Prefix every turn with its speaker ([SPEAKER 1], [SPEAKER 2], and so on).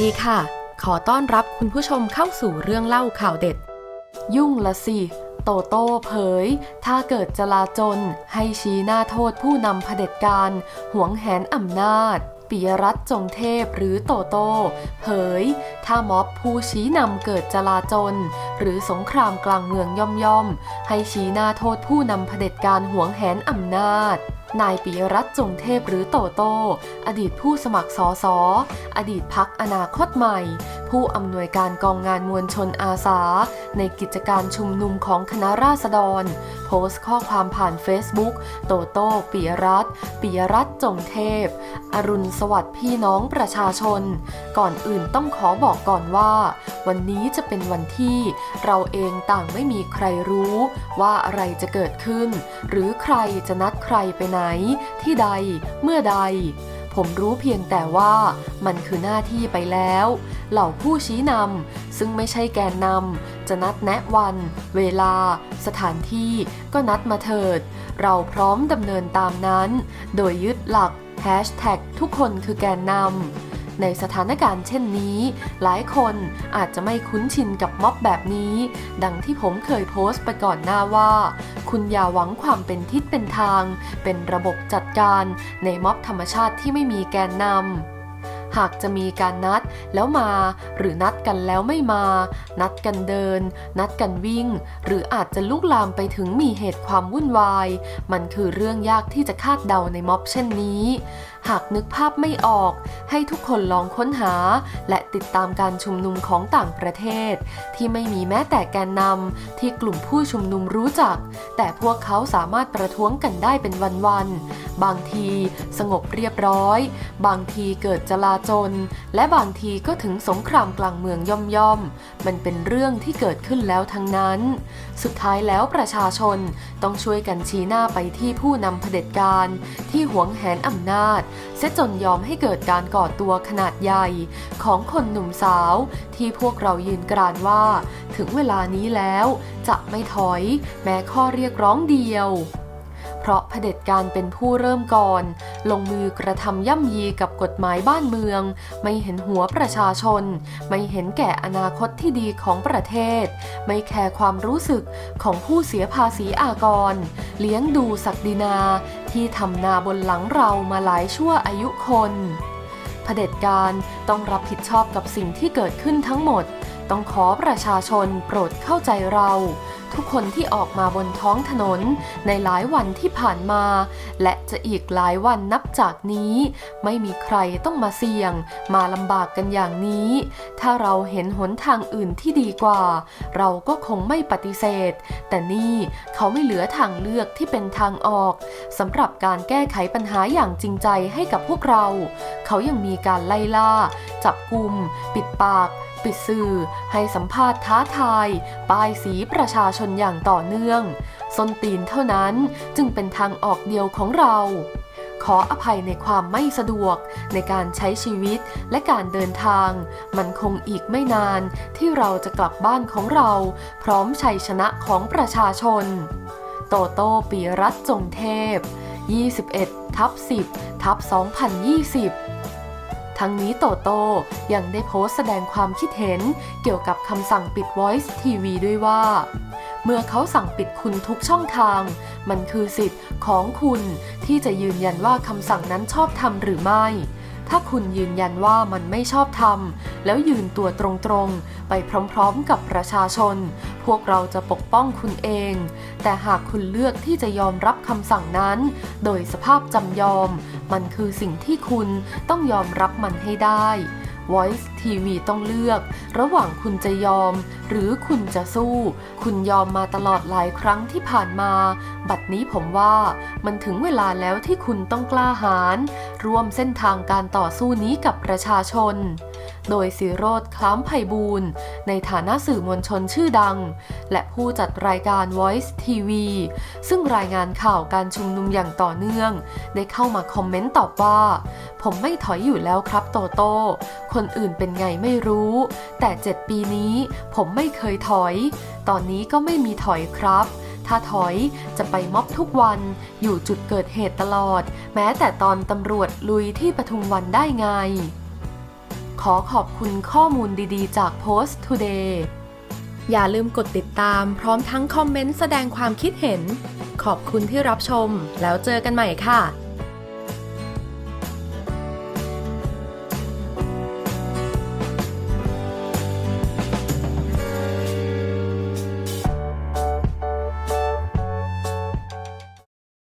[SPEAKER 1] ดีค่ะ ขอต้อนรับคุณผู้ชมเข้าสู่เรื่องเล่าข่าวเด็ด ยุ่งละสิ โตโต้เผย ถ้าเกิดจลาจลให้ชี้หน้าโทษผู้นำเผด็จการหวงแหนอำนาจปิยรัตน์จงเทพหรือโตโต้เผย ถ้าม็อบผู้ชี้นำเกิดจลาจลหรือสงครามกลางเมืองย่อมย่อมๆให้ชี้หน้าโทษผู้นำเผด็จการหวงแหนอำนาจ นายปิยรัตน์จงเทพหรือโตโต้อดีตผู้สมัครสอสออดีตพักอนาคตใหม่ ผู้อำนวยการกองงานมวลชนอาสา ในกิจการชุมนุมของคณะราษฎร โพสต์ข้อความผ่าน Facebook โตโต้ปิยรัตปิยรัตจงเทพ อรุณสวัสดิ์พี่น้องประชาชน ก่อนอื่นต้องขอบอกก่อนว่า วันนี้จะเป็นวันที่ เราเองต่างไม่มีใครรู้ ว่าอะไรจะเกิดขึ้น หรือใครจะนัดใครไปไหน ที่ใด เมื่อใดผมรู้เพียงแต่ว่ามันคือหน้าที่ไปแล้ว เหล่าผู้ชี้นำซึ่งไม่ใช่แกนนำจะนัดแนะวัน เวลา สถานที่ก็นัดมาเถิด เราพร้อมดำเนินตามนั้น โดยยึดหลัก Hashtag ทุกคนคือแกนนำในสถานการณ์เช่นนี้ หลายคนอาจจะไม่คุ้นชินกับม็อบแบบนี้ ดังที่ผมเคยโพสต์ไปก่อนหน้าว่า คุณอย่าหวังความเป็นทิศเป็นทาง เป็นระบบจัดการในม็อบธรรมชาติที่ไม่มีแกนนำ หากจะมีการนัดแล้วมา หรือนัดกันแล้วไม่มา นัดกันเดิน นัดกันวิ่ง หรืออาจจะลุกลามไปถึงมีเหตุความวุ่นวาย มันคือเรื่องยากที่จะคาดเดาในม็อบเช่นนี้ หากนึกภาพไม่ออก ให้ทุกคนลองค้นหา และติดตามการชุมนุมของต่างประเทศ ที่ไม่มีแม้แต่แกนนำที่กลุ่มผู้ชุมนุมรู้จัก แต่พวกเขาสามารถประท้วงกันได้เป็นวันๆ บางทีสงบเรียบร้อย บางทีเกิดจลาจลและบางทีก็ถึงสงครามกลางเมืองย่อมๆ มันเป็นเรื่องที่เกิดขึ้นแล้วทั้งนั้น สุดท้ายแล้วประชาชนต้องช่วยกันชี้หน้าไปที่ผู้นำเผด็จการ ที่หวงแหนอำนาจเสียจนยอมให้เกิดการก่อตัวขนาดใหญ่ ของคนหนุ่มสาว ที่พวกเรายืนกรานว่า ถึงเวลานี้แล้ว จะไม่ถอย แม้ข้อเรียกร้องเดียว เพราะเผด็จการเป็นผู้เริ่มก่อน ลงมือกระทำย่ำยีกับกฎหมายบ้านเมือง ไม่เห็นหัวประชาชน ไม่เห็นแก่อนาคตที่ดีของประเทศ ไม่แคร์ความรู้สึกของผู้เสียภาษีอากร เลี้ยงดูศักดินา ที่ทำนาบนหลังเรามาหลายชั่วอายุคนเผด็จการต้องรับผิดชอบกับสิ่งที่เกิดขึ้นทั้งหมด ต้องขอประชาชนโปรดเข้าใจเรา ทุกคนที่ออกมาบนท้องถนนในหลายวันที่ผ่านมา และจะอีกหลายวันนับจากนี้ ไม่มีใครต้องมาเสี่ยง มาลำบากกันอย่างนี้ ถ้าเราเห็นหนทางอื่นที่ดีกว่า เราก็คงไม่ปฏิเสธ แต่นี่เขาไม่เหลือทางเลือกที่เป็นทางออกสำหรับการแก้ไขปัญหาอย่างจริงใจให้กับพวกเรา เขายังมีการไล่ล่า จับกลุ่มปิดปาก ปิดสื่อ ให้สัมภาษณ์ท้าทาย ป้ายสีประชาชนอย่างต่อเนื่อง ส้นตีนเท่านั้นจึงเป็นทางออกเดียวของเรา ขออภัยในความไม่สะดวกในการใช้ชีวิตและการเดินทาง มันคงอีกไม่นานที่เราจะกลับบ้านของเรา พร้อมชัยชนะของประชาชน โตโต้ปีรัตน์จงเทพ 21ทับ10ทับ2020 ทั้งนี้โตโต้ยังได้โพสต์แสดงความคิดเห็นเกี่ยวกับคำสั่งปิด Voice TV ด้วยว่า เมื่อเขาสั่งปิดคุณทุกช่องทาง มันคือสิทธิ์ของคุณที่จะยืนยันว่าคำสั่งนั้นชอบทำหรือไม่ ถ้าคุณยืนยันว่ามันไม่ชอบทำแล้วยืนตัวตรงๆ ไปพร้อมๆกับประชาชน พวกเราจะปกป้องคุณเอง แต่หากคุณเลือกที่จะยอมรับคำสั่งนั้น โดยสภาพจำยอม มันคือสิ่งที่คุณต้องยอมรับมันให้ได้ Voice TV ต้องเลือก ระหว่างคุณจะยอม หรือคุณจะสู้ คุณยอมมาตลอดหลายครั้งที่ผ่านมา บัดนี้ผมว่ามันถึงเวลาแล้วที่คุณต้องกล้าหาญร่วมเส้นทางการต่อสู้นี้กับประชาชน โดยสิโรธคล้ามไพบูลย์ในฐานะสื่อมวลชนชื่อดัง และผู้จัดรายการ Voice TV ซึ่งรายงานข่าวการชุมนุมอย่างต่อเนื่อง ได้เข้ามาคอมเมนต์ตอบว่า ผมไม่ถอยอยู่แล้วครับโตโต้ คนอื่นเป็นไงไม่รู้ แต่ 7 ปีนี้ผมไม่เคยถอย ตอนนี้ก็ไม่มีถอยครับ ถ้าถอยจะไปม็อบทุกวัน อยู่จุดเกิดเหตุตลอด แม้แต่ตอนตำรวจลุยที่ปทุมวันได้ไง ขอขอบคุณข้อมูลดีๆ จาก Post Today อย่าลืมกดติดตามพร้อมทั้งคอมเมนต์แสดงความคิดเห็น ขอบคุณที่รับชม แล้วเจอกันใหม่ค่ะ